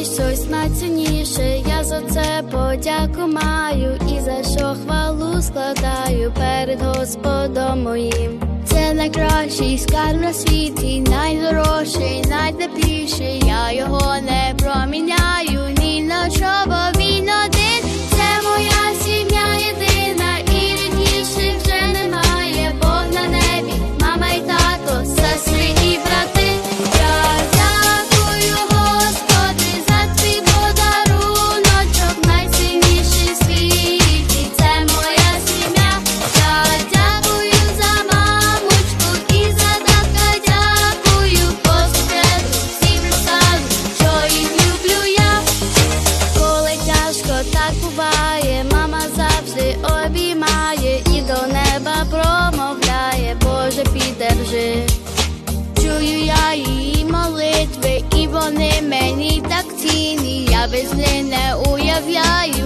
мені щось найцінніше, я за це подяку маю і за що хвалу складаю перед Господом моїм. Це найкращий скарб на світі, найдорожчий, найтепліший, я його не проміняю. чую я її молитви, і вони мені так ціні, я без них не уявляю.